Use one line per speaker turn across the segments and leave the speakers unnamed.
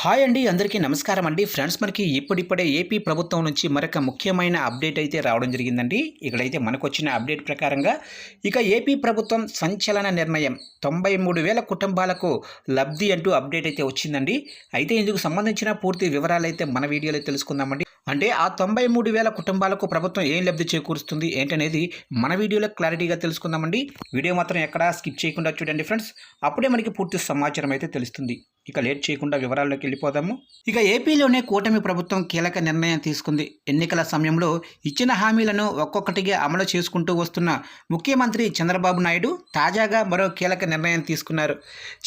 Hi అండి అందరికీ నమస్కారం అండి. ఫ్రెండ్స్ మనకి ఇప్పుడిప్పుడే ఏపీ ప్రభుత్వం నుంచి మరొక ముఖ్యమైన అప్డేట్ అయితే రావడం జరిగిందండి. ఇక్కడైతే మనకు వచ్చిన అప్డేట్ ప్రకారంగా ఇక ఏపీ ప్రభుత్వం సంచలన నిర్ణయం తొంభై మూడు వేల కుటుంబాలకు లబ్ధి అంటూ అప్డేట్ అయితే వచ్చిందండి. అయితే ఇందుకు సంబంధించిన పూర్తి వివరాలు అయితే మన వీడియోలో తెలుసుకుందామండి. అంటే ఆ తొంభై మూడు వేల కుటుంబాలకు ప్రభుత్వం ఏం లబ్ధి చేకూరుస్తుంది ఏంటనేది మన వీడియోలో క్లారిటీగా తెలుసుకుందామండి. వీడియో మాత్రం ఎక్కడా స్కిప్ చేయకుండా చూడండి ఫ్రెండ్స్. అప్పుడే మనకి పూర్తి సమాచారం అయితే తెలుస్తుంది. ఇక లేట్ చేయకుండా వివరాల్లోకి వెళ్ళిపోదాము. ఇక ఏపీలోనే కూటమి ప్రభుత్వం కీలక నిర్ణయం తీసుకుంది. ఎన్నికల సమయంలో ఇచ్చిన హామీలను ఒక్కొక్కటిగా అమలు చేసుకుంటూ వస్తున్న ముఖ్యమంత్రి చంద్రబాబు నాయుడు తాజాగా మరో కీలక నిర్ణయం తీసుకున్నారు.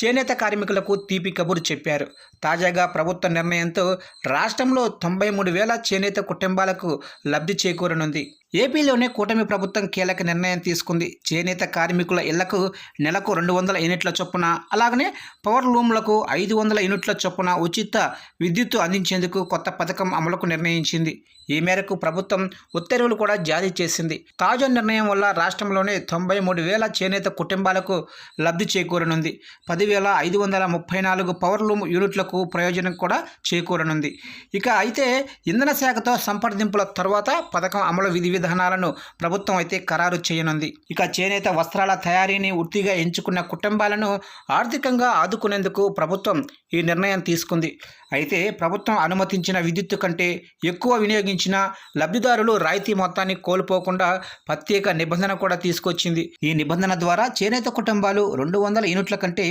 చేనేత కార్మికులకు తీపి కబురు చెప్పారు. తాజాగా ప్రభుత్వ నిర్ణయంతో రాష్ట్రంలో తొంభై మూడు వేల చేనేత కుటుంబాలకు లబ్ధి చేకూరనుంది. ఏపీలోనే కూటమి ప్రభుత్వం కీలక నిర్ణయం తీసుకుంది. చేనేత కార్మికుల ఇళ్ళకు నెలకు రెండు వందల యూనిట్ల చొప్పున అలాగనే పవర్ లూమ్లకు ఐదు వందల యూనిట్ల చొప్పున ఉచిత విద్యుత్తు అందించేందుకు కొత్త పథకం అమలుకు నిర్ణయించింది. ఈ మేరకు ప్రభుత్వం ఉత్తర్వులు కూడా జారీ చేసింది. తాజా నిర్ణయం వల్ల రాష్ట్రంలోనే తొంభై మూడు వేల చేనేత కుటుంబాలకు లబ్ధి చేకూరనుంది. పదివేల ఐదు వందల ముప్పై నాలుగు పవర్ లూమ్ యూనిట్లకు ప్రయోజనం కూడా చేకూరనుంది. ఇక అయితే ఇంధన శాఖతో సంప్రదింపుల తర్వాత పథకం అమలు విధి విధానాలను ప్రభుత్వం అయితే ఖరారు చేయనుంది. ఇక చేనేత వస్త్రాల తయారీని వృత్తిగా ఎంచుకున్న కుటుంబాలను ఆర్థికంగా ఆదుకునేందుకు ప్రభుత్వం ఈ నిర్ణయం తీసుకుంది. అయితే ప్రభుత్వం అనుమతించిన విద్యుత్తు కంటే ఎక్కువ వినియోగించిన లబ్ధిదారులు రాయితీ మొత్తాన్ని కోల్పోకుండా ప్రత్యేక నిబంధన కూడా తీసుకొచ్చింది. ఈ నిబంధన ద్వారా చేనేత కుటుంబాలు రెండు వందల యూనిట్ల కంటే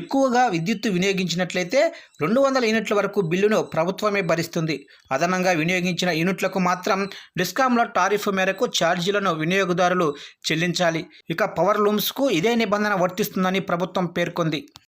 ఎక్కువగా విద్యుత్తు వినియోగించినట్లయితే రెండు వందల యూనిట్ల వరకు బిల్లును ప్రభుత్వమే భరిస్తుంది. అదనంగా వినియోగించిన యూనిట్లకు మాత్రం డిస్కామ్ల టారిఫ్ మేరకు ఛార్జీలను వినియోగదారులు చెల్లించాలి. ఇక పవర్ లూమ్స్కు ఇదే నిబంధన వర్తిస్తుందని ప్రభుత్వం పేర్కొంది.